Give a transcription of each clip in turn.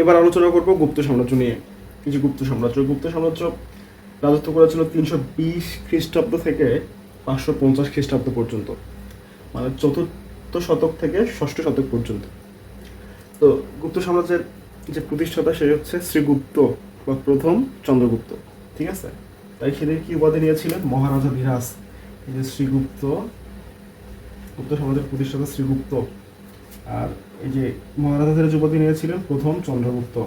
এবার আলোচনা করব গুপ্ত সাম্রাজ্য নিয়ে। যে গুপ্ত সাম্রাজ্য গুপ্ত সাম্রাজ্য রাজত্ব করেছিল তিনশো বিশ খ্রিস্টাব্দ থেকে পাঁচশো পঞ্চাশ খ্রিস্টাব্দ পর্যন্ত মানে চতুর্থ শতক থেকে ষষ্ঠ শতক পর্যন্ত। তো গুপ্ত সাম্রাজ্যের যে প্রতিষ্ঠাতা সে হচ্ছে শ্রীগুপ্ত বা প্রথম চন্দ্রগুপ্ত, ঠিক আছে? তাই সে কি উপাধি নিয়েছিলেন? মহারাজা বিরাজ যে শ্রীগুপ্ত, গুপ্ত সমাজের প্রতিষ্ঠাতা শ্রীগুপ্ত। আর এই যে মহারাজা ধীরাজ উপাধি নিয়েছিলেন, প্রথম চন্দ্রগুপ্ত।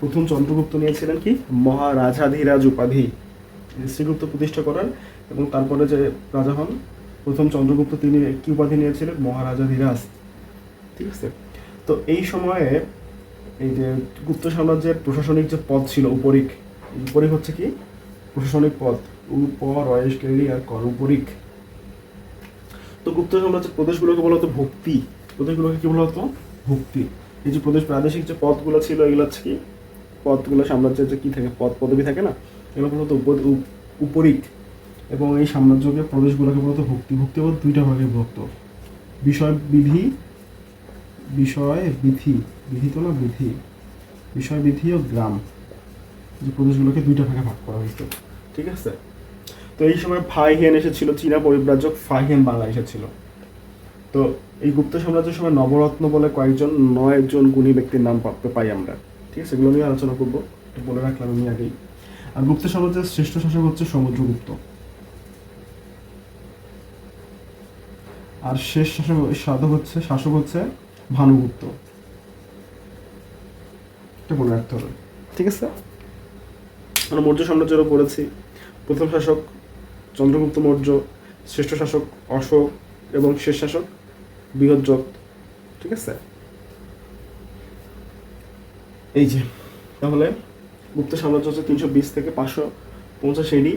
প্রথম চন্দ্রগুপ্ত নিয়েছিলেন কি? মহারাজাধিরাজ উপাধি। শ্রীগুপ্ত প্রতিষ্ঠা করেন এবং তারপরে যে রাজা হন, প্রথম চন্দ্রগুপ্ত তিনি কি উপাধি নিয়েছিলেন? মহারাজাধিরাজ। ঠিক আছে? তো এই সময়ে এই যে গুপ্ত সাম্রাজ্যের প্রশাসনিক যে পদ ছিল, উপরিক উপরিক হচ্ছে কি? প্রশাসনিক পদ। উপর রয়েশ কেলি আর কর উপরিক। তো গুপ্ত সাম্রাজ্যের প্রদেশগুলোকে বলা হতো ভক্তি, প্রদেশগুলোকে কি বলা হতো? ভক্তি। এই যে প্রদেশ প্রাদেশিক যে পদগুলো ছিল, এগুলো হচ্ছে কি? পদগুলো সাম্রাজ্যের যে কি থাকে? পদ পদবি থাকে না? এগুলো বলা হতো উপ- উপ- উপরিক। এবং এই সাম্রাজ্যকে প্রদেশগুলোকে বলা হতো ভক্তি। ভক্তি আবার দুইটা ভাগে বিভক্ত। বিষয় বিধি বিষয় বিধি। বিধি তো না বিধি? বিষয় বিধি ও গ্রাম। যে প্রদেশগুলোকে দুইটা ভাগে ভাগ করা হয়েছে। ঠিক আছে? তো এই সময় ফাইহেন এসেছিল, চীনা পরিব্রাজক ফাইহেন বাংলা এসেছিল তো এই গুপ্ত সাম্রাজ্যের সময় নবরত্ন বলে কয়েকজন নয় জন গুণী ব্যক্তির নাম পাই আমরা। ঠিক আছে, এগুলো নিয়ে আলোচনা করব। বলে রাখলাম আমি আগেই। আর গুপ্ত সাম্রাজ্যের শ্রেষ্ঠ শাসক হচ্ছে সমুদ্রগুপ্ত। আর শেষ শাসক, সাধক হচ্ছে, শাসক হচ্ছে ভানুগুপ্ত। এটা রাখতে হবে। ঠিক আছে? আমরা মৌর্য সাম্রাজ্যেরও পড়েছি। প্রথম শাসক চন্দ্রগুপ্ত মৌর্য, শ্রেষ্ঠ শাসক অশোক এবং শেষ শাসক বৃহজ্জত ঠিক আছে? এই যে, তাহলে গুপ্ত সাম্রাজ্য হচ্ছে তিনশো বিশ থেকে পাঁচশো পঞ্চাশ এডি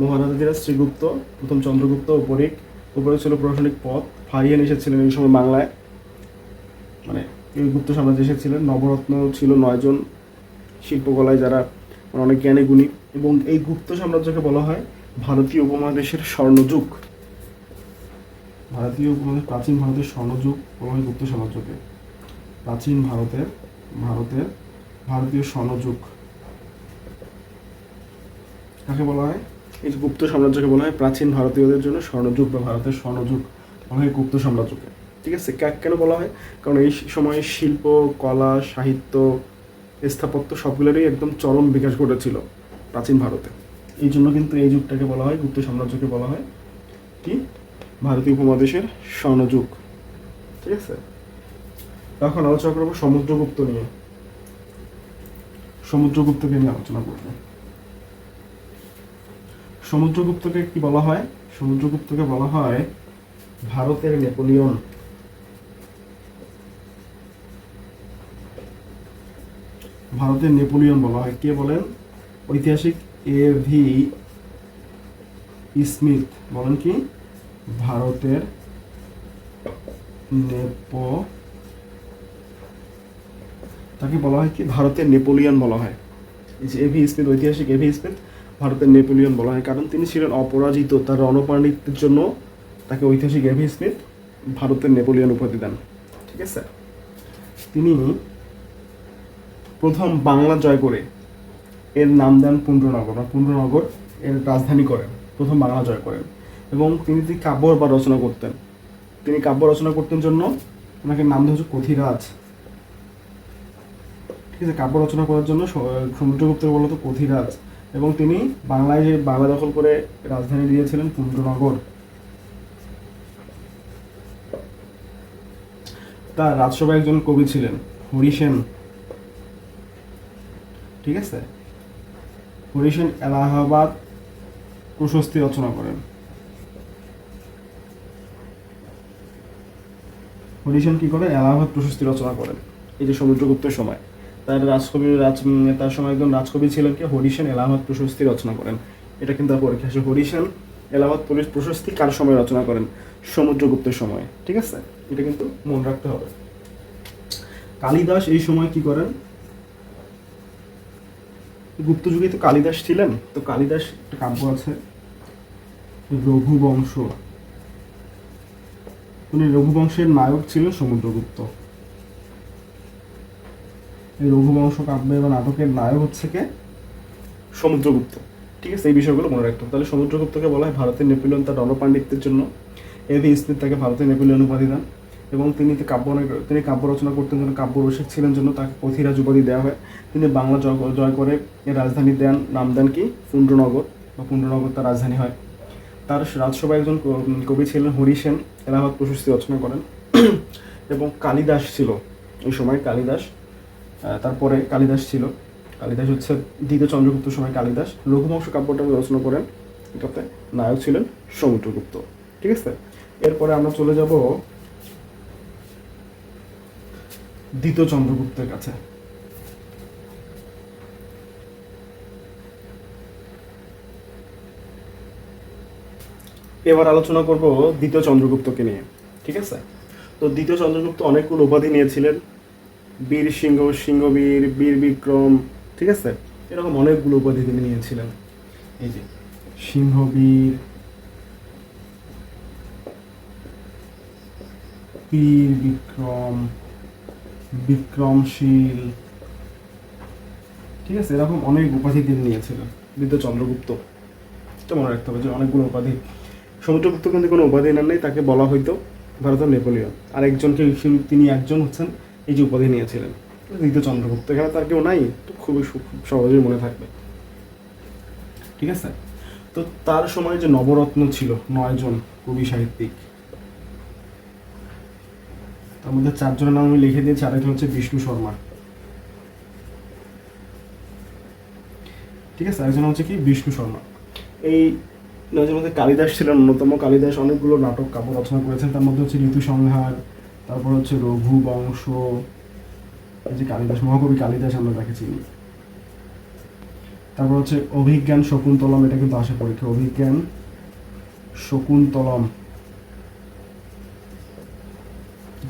মহারাজাধিরাজ শ্রীগুপ্ত, প্রথম চন্দ্রগুপ্ত উপরিক উপরে ছিল প্রশাসনিক পদ। ফারিয়ান এসেছিলেন এই সময় বাংলায়। মানে এই গুপ্ত সাম্রাজ্যে এসেছিলেন। নবরত্ন ছিল নয়জন শিল্পকলায় যারা মানে অনেক জ্ঞানী গুণী। এবং এই গুপ্ত সাম্রাজ্যকে বলা হয় ভারতীয় উপমহাদেশের স্বর্ণযুগ। ভারতীয় উপমহাদেশ, প্রাচীন ভারতের স্বর্ণযুগ বলা গুপ্ত সাম্রাজ্যকে। প্রাচীন ভারতের ভারতের ভারতীয় স্বর্ণযুগ। কাকে বলা হয়? এই যে গুপ্ত সাম্রাজ্যকে বলা হয় প্রাচীন ভারতীয়দের জন্য স্বর্ণযুগ বা ভারতের স্বর্ণযুগ বলা হয় গুপ্ত সাম্রাজ্যকে। ঠিক আছে? কেন বলা হয়? কারণ এই সময়ে শিল্প, কলা, সাহিত্য, স্থাপত্য সবগুলোরই একদম চরম বিকাশ ঘটেছিল প্রাচীন ভারতে। এই জন্য কিন্তু এই যুগটাকে বলা হয়, গুপ্ত সাম্রাজ্যকে বলা হয়। কি? ভারতীয় উপমহাদেশের স্বর্ণযুগ। ঠিক আছে? এখন আলোচনা করব সমুদ্রগুপ্ত নিয়ে। সমুদ্রগুপ্তকে নিয়ে আলোচনা করব। সমুদ্রগুপ্তকে কি বলা হয়? সমুদ্রগুপ্তকে বলা হয় ভারতের নেপোলিয়ন। ভারতের নেপোলিয়ন বলা হয়। কে বলেন? ঐতিহাসিক এ ভি স্মিথ বলেন কি? ভারতের নেপো তাকে বলা হয় কি? ভারতের নেপোলিয়ন বলা হয়। এই যে এভি স্মিথ ঐতিহাসিক এভি স্মিথ ভারতের নেপোলিয়ন বলা হয়। কারণ তিনি ছিলেন অপরাজিত। তার রণপাণ্ডিত্যের জন্য তাকে ঐতিহাসিক এভি স্মিথ ভারতের নেপোলিয়ন উপাধি দেন। ঠিক আছে? তিনি প্রথম বাংলা জয় করে এর নাম দেন পুণ্ড্রনগর বা পুণ্ড্রনগর এর রাজধানী করেন, প্রথম বাংলা জয় করেন। এবং তিনি তিনি কাব্য বা রচনা করতেন, তিনি কাব্য রচনা করতেন জন্য ওনাকে নাম দেওয়া হচ্ছে কথিরাজ। ঠিক আছে, কাব্য রচনা করার জন্য সমুদ্রগুপ্তের বলা হতো কথিরাজ। এবং তিনি বাংলায় যে বাংলা দখল করে রাজধানী দিয়েছিলেন পুণ্ড্রনগর তার রাজসভায় একজন কবি ছিলেন, হরিসেন। ঠিক আছে? হরিসেন এলাহাবাদ প্রশস্তি রচনা করেন। হরিসেন কি করে? এলাহাবাদ প্রশস্তি রচনা করেন। এই যে সমুদ্রগুপ্তের সময়। তার রাজকবি, রাজ তার সময় একজন রাজকবি ছিলেন কি? হরিসেন এলাহাবাদ প্রশস্তি রচনা করেন। এটা কিন্তু পরীক্ষা আসে। হরিসেন এলাহাবাদ পুলিশ প্রশস্তি কার সময় রচনা করেন? সমুদ্রগুপ্তের সময়। ঠিক আছে? এটা কিন্তু মনে রাখতে হবে। কালিদাস এই সময় কি করেন? গুপ্ত যুগে তো কালিদাস ছিলেন, তো কালিদাস একটা কাব্য আছে, রঘুবংশ। উনি রঘুবংশের নায়ক ছিলেন সমুদ্রগুপ্ত। এই রঘুবংশ কাব্য বা নাটকের নায়ক হচ্ছে কে? সমুদ্রগুপ্ত। ঠিক আছে, এই বিষয়গুলো মনে রাখতে হবে। তাহলে সমুদ্রগুপ্তকে বলা হয় ভারতের নেপোলিয়ন তার রণপাণ্ডিত্যের জন্য। এভি স্মিথ তাকে ভারতের নেপোলিয়ন উপাধি দেন। এবং তিনি কাব্য তিনি কাব্য রচনা করতেন জন্য কাব্য রসিক ছিলেন জন্য তাকে পথিরাজ উপাধি দেওয়া হয়। তিনি বাংলা জয় জয় করে রাজধানী দেন, নাম দেন কি? পুণ্ডনগর বা পুণ্ডনগর তার রাজধানী হয়। তার রাজসভায় একজন কবি ছিলেন হরি সেন। এলাহাবাদ প্রশস্তি রচনা করেন। এবং কালিদাস ছিল। ওই সময় কালিদাস তারপরে কালিদাস ছিল। কালিদাস হচ্ছে দ্বিতীয় চন্দ্রগুপ্ত সময় কালিদাস। রঘুবংশ কাব্যটা রচনা করেন। এটাতে নায়ক ছিলেন সমুদ্রগুপ্ত ঠিক আছে? এরপরে আমরা চলে যাব দ্বিতীয় চন্দ্রগুপ্তের কাছে। এবার আলোচনা করব দ্বিতীয় চন্দ্রগুপ্তকে নিয়ে, ঠিক আছে? তো দ্বিতীয় চন্দ্রগুপ্ত অনেকগুলো উপাধি নিয়েছিলেন। বীর সিংহ, সিংহবীর, বীর বিক্রম, ঠিক আছে? এরকম অনেকগুলো উপাধি তিনি নিয়েছিলেন। এই যে সিংহবীর, বীর বিক্রম বিক্রমশীল। ঠিক আছে, এরকম অনেক উপাধি তিনি নিয়েছিলেন দ্বিতীয় চন্দ্রগুপ্ত এটা মনে রাখতে হবে যে অনেকগুলো উপাধি। সমুদ্রগুপ্ত কিন্তু কোনো উপাধি নেন নাই, তাকে বলা হয়তো ভারতের নেপোলিয়ন। আর একজনকে তিনি একজন হচ্ছেন এই যে উপাধি নিয়েছিলেন দ্বিতীয় চন্দ্রগুপ্ত এখানে তার কেউ নাই, তো খুবই সহজেই মনে থাকবে। ঠিক আছে? তো তার সময় যে নবরত্ন ছিল, নয়জন কবি সাহিত্যিক তার মধ্যে চারজনের নাম আমি লিখে দিয়েছি আরেকজন হচ্ছে বিষ্ণু শর্মা। ঠিক আছে, আরেকজন হচ্ছে কি? বিষ্ণু শর্মা। এই নয়জনের মধ্যে কালিদাস ছিলেন অন্যতম কালিদাস, অনেকগুলো নাটক কাব্য রচনা করেছেন। তার মধ্যে হচ্ছে ঋতু সংহার, তারপর হচ্ছে রঘু বংশ, এই যে কালিদাস, মহাকবি কালিদাস আমরা তাকে চিনি। তারপর হচ্ছে অভিজ্ঞান শকুন্তলম, এটা কিন্তু আসে পরীক্ষা অভিজ্ঞান শকুন্তলম।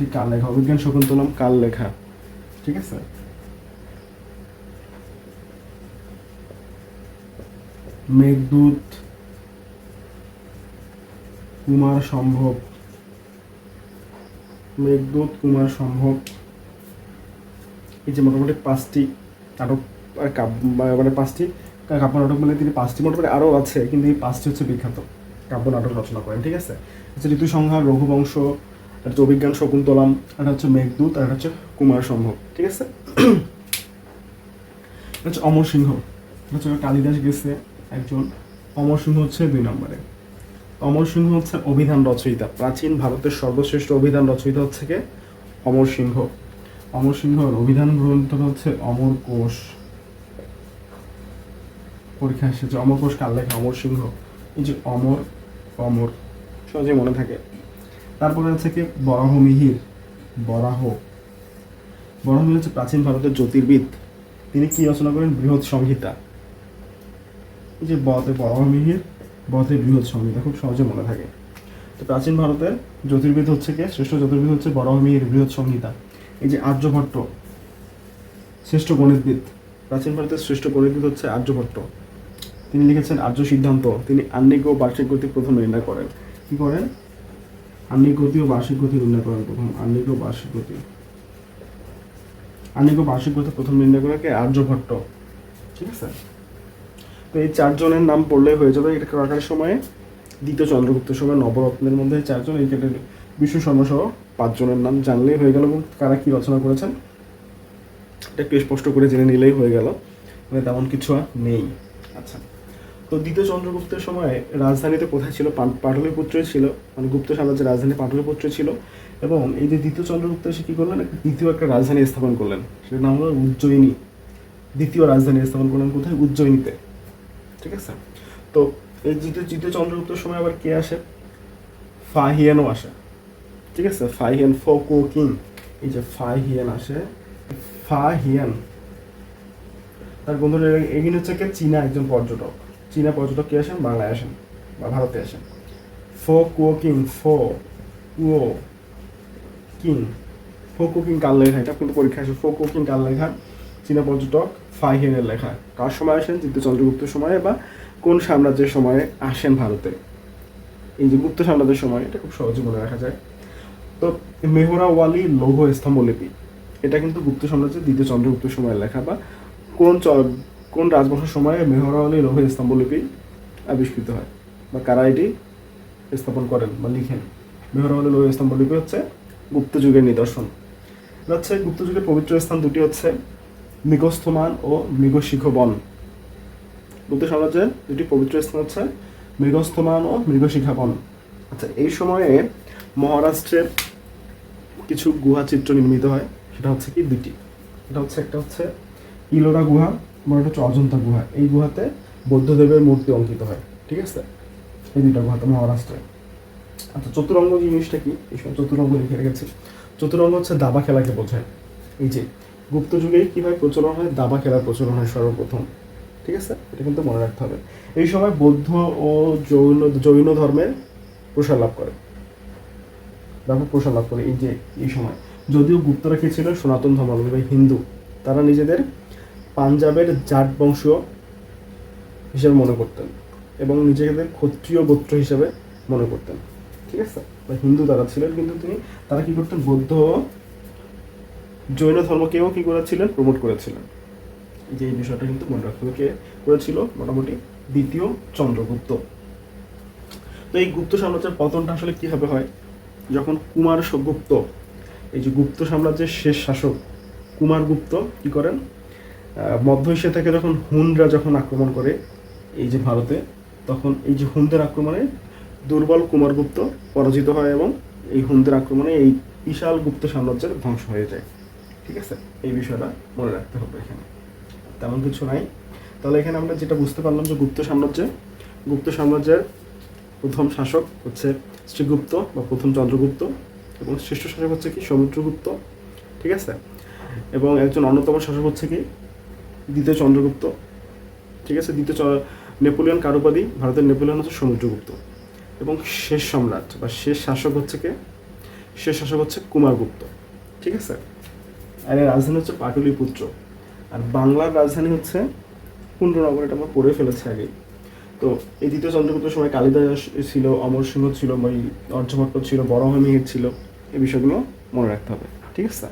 এটি কাল লেখা? অভিজ্ঞান শকুন্তলম কাল লেখা? ঠিক আছে? মেঘদূত কুমার সম্ভব। মেঘদূত কুমার সম্ভব। এই যে মোটামুটি পাঁচটি নাটক মানে পাঁচটি কাব্য নাটক মানে তিনি পাঁচটি মোটামুটি আরও আছে, কিন্তু এই পাঁচটি হচ্ছে বিখ্যাত কাব্য নাটক রচনা করেন, ঠিক আছে? হচ্ছে ঋতু সংহার রঘুবংশ একটা হচ্ছে অভিজ্ঞান শকুন্তলাম একটা হচ্ছে মেঘদূত, আর হচ্ছে কুমার সম্ভব, ঠিক আছে? হচ্ছে অমর সিংহ হচ্ছে কালিদাস গেছে একজন, অমর সিংহ হচ্ছে দুই নম্বরে। অমর সিংহ হচ্ছে অভিধান রচয়িতা, প্রাচীন ভারতের সর্বশ্রেষ্ঠ অভিধান রচয়িতা হচ্ছে কে? অমর সিংহ। অমর সিংহর অভিধান গ্রন্থটা হচ্ছে অমর কোষ। পরীক্ষা এসেছে, অমর কোষ কার লেখা? অমর সিংহ। এই যে অমর অমর সহজে মনে থাকে। তারপরে হচ্ছে কি, বরাহ মিহির, বরাহ। বরাহ হচ্ছে প্রাচীন ভারতের জ্যোতির্বিদ। তিনি কি রচনা করেন? বৃহৎ সংহিতা। এই যে বতে বরাহ মিহির, বতে বৃহৎ সংহিতা, খুব সহজে মনে থাকে। তো প্রাচীন ভারতের জ্যোতির্বিদ হচ্ছে কে? শ্রেষ্ঠ জ্যোতির্বিদ হচ্ছে বরাহ মিহির, বৃহৎ সংহিতা। এই যে আর্যভট্ট শ্রেষ্ঠ গণিতবিদ। প্রাচীন ভারতের শ্রেষ্ঠ গণিতবিদ হচ্ছে আর্যভট্ট তিনি লিখেছেন আর্য সিদ্ধান্ত। তিনি আহ্নিক ও বার্ষিক গতি প্রথম নির্ণয় করেন। কি করেন? আহ্নিক গতি ও বার্ষিক গতি নির্ণয় করেন প্রথম। আহ্নিক ও বার্ষিক গতি। আহ্নিক ও বার্ষিক গতি প্রথম নির্ণয় করে কে? আর্যভট্ট ঠিক আছে? তো এই চারজনের নাম পড়লে হয়ে যাবে এটা কাকার সময়ে। দ্বিতীয় চন্দ্রগুপ্তের সময় নবরত্নের মধ্যে চারজন, এই কেটে শর্মা সহ পাঁচজনের নাম জানলেই হয়ে গেল এবং কারা কি রচনা করেছেন, এটা একটু স্পষ্ট করে জেনে নিলেই হয়ে গেল। মানে তেমন কিছু আর নেই। আচ্ছা। তো দ্বিতীয় চন্দ্রগুপ্তের সময় রাজধানীতে কোথায় ছিল? পাট- পাটলিপুত্রে ছিল। মানে গুপ্ত সাম্রাজ্যের রাজধানী পাটলিপুত্রে ছিল। এবং এই যে দ্বিতীয় চন্দ্রগুপ্ত এসে কী করলেন? দ্বিতীয় একটা রাজধানী স্থাপন করলেন। সেটার নাম হলো উজ্জয়িনী। দ্বিতীয় রাজধানী স্থাপন করলেন কোথায়? উজ্জয়িনীতে। ঠিক আছে? তো এই দ্বিতীয় দ্বিতীয় চন্দ্রগুপ্তের সময় আবার কে আসে? ফাহিয়ানও আসে। ঠিক আছে? ফাহিয়ান ফোকো কিং। এই যে ফাহিয়ান আসে। ফাহিয়ান। তার বন্ধুরা, এগিয়ে হচ্ছে চীনা একজন পর্যটক। চীনা পর্যটক কে আসেন? বাংলায় আসেন বা ভারতে আসেন। Fo Kuo King, Fo Kuo King, Fo Kuo King কার লেখা? এটা কিন্তু পরীক্ষা আসে ফো কুও কিং কার লেখা? চীনা পর্যটক ফাই ফাইহেনের লেখা। কার সময় আসেন? দ্বিতীয় চন্দ্রগুপ্তের সময়ে বা কোন সাম্রাজ্যের সময়ে আসেন ভারতে? এই যে গুপ্ত সাম্রাজ্যের সময়, এটা খুব সহজে মনে রাখা যায়। তো মেহরাওয়ালি লৌহ স্তম্ভলিপি, এটা কিন্তু গুপ্ত সাম্রাজ্যের দ্বিতীয় চন্দ্রগুপ্ত সময়ের লেখা বা কোন কোন রাজবংশের সময়ে মেহরাওয়ালি লৌহ স্তম্ভলিপি আবিষ্কৃত হয়? বা কারা এটি স্থাপন করেন বা লিখেন? মেহরাওয়ালি লৌহ স্তম্ভলিপি হচ্ছে গুপ্ত যুগের নিদর্শন। এটা হচ্ছে গুপ্ত যুগের পবিত্র স্থান, দুটি হচ্ছে মৃগস্থমান ও মৃগশিখ বন গুপ্ত সাম্রাজ্যের দুটি পবিত্র স্থান হচ্ছে মৃগস্থমান ও মৃগশিখা বন আচ্ছা এই সময়ে মহারাষ্ট্রের কিছু গুহা চিত্র নির্মিত হয়। সেটা হচ্ছে কি? দুটি। এটা হচ্ছে, একটা হচ্ছে ইলোরা গুহা একটা হচ্ছে অজন্তা গুহা। এই গুহাতে বৌদ্ধদেবের মূর্তি অঙ্কিত হয়, ঠিক আছে? এই দুইটা গুহাতে, মহারাষ্ট্রে। আচ্ছা চতুরঙ্গ জিনিসটা কি? এই সময় চতুরঙ্গ লিখে রেখেছি। চতুরঙ্গ হচ্ছে দাবা খেলাকে বোঝায়। এই যে, গুপ্ত যুগে কীভাবে প্রচলন হয়? দাবা খেলার প্রচলন হয় সর্বপ্রথম, ঠিক আছে? এটা কিন্তু মনে রাখতে হবে। এই সময় বৌদ্ধ ও জৈন জৈন ধর্মের প্রসার লাভ করে। ব্যাপক প্রসার লাভ করে। এই যে, এই সময় যদিও গুপ্তরা কি ছিল? সনাতন ধর্মাবলম্বী হিন্দু, তারা নিজেদের পাঞ্জাবের জাট বংশীয় হিসেবে মনে করতেন এবং নিজেদের ক্ষত্রিয় গোত্র হিসেবে মনে করতেন। ঠিক আছে? হিন্দু তারা ছিলেন, কিন্তু তিনি, তারা কি করতেন? বৌদ্ধ জৈন ধর্মকেও কি করেছিলেন? প্রমোট করেছিলেন। যে এই বিষয়টা কিন্তু মনে রাখতে কে করেছিল? মোটামুটি দ্বিতীয় চন্দ্রগুপ্ত। তো এই গুপ্ত সাম্রাজ্যের পতনটা আসলে কীভাবে হয়? যখন কুমার গুপ্ত, এই যে গুপ্ত সাম্রাজ্যের শেষ শাসক কুমারগুপ্ত কি করেন? মধ্য এশিয়া থেকে যখন হুনরা যখন আক্রমণ করে এই যে ভারতে, তখন এই যে হুনদের আক্রমণে দুর্বল কুমারগুপ্ত পরাজিত হয় এবং এই হুনদের আক্রমণে এই বিশাল গুপ্ত সাম্রাজ্যের ধ্বংস হয়ে যায়। ঠিক আছে? এই বিষয়টা মনে রাখতে হবে এখানে। তেমন কিছু নাই। তাহলে এখানে আমরা যেটা বুঝতে পারলাম যে গুপ্ত সাম্রাজ্যে, গুপ্ত সাম্রাজ্যের প্রথম শাসক হচ্ছে শ্রীগুপ্ত বা প্রথম চন্দ্রগুপ্ত এবং শ্রেষ্ঠ শাসক হচ্ছে কি? সমুদ্রগুপ্ত ঠিক আছে? এবং একজন অন্যতম শাসক হচ্ছে কি? দ্বিতীয় চন্দ্রগুপ্ত। ঠিক আছে? দ্বিতীয় নেপোলিয়ন কারুপাদি ভারতের নেপোলিয়ন হচ্ছে সমুদ্রগুপ্ত এবং শেষ সম্রাট বা শেষ শাসক হচ্ছে কে? শেষ শাসক হচ্ছে কুমারগুপ্ত। ঠিক আছে? আর এর রাজধানী হচ্ছে পাটলিপুত্র। আর বাংলার রাজধানী হচ্ছে কুণ্ডনগর, এটা আমরা পড়ে ফেলেছি আগে তো এই দ্বিতীয় চন্দ্রগুপ্তের সময় কালিদাস ছিল, অমর সিংহ ছিল এই অর্যভট্ট ছিল, বড় ছিল। এই বিষয়গুলো মনে রাখতে হবে। ঠিক আছে?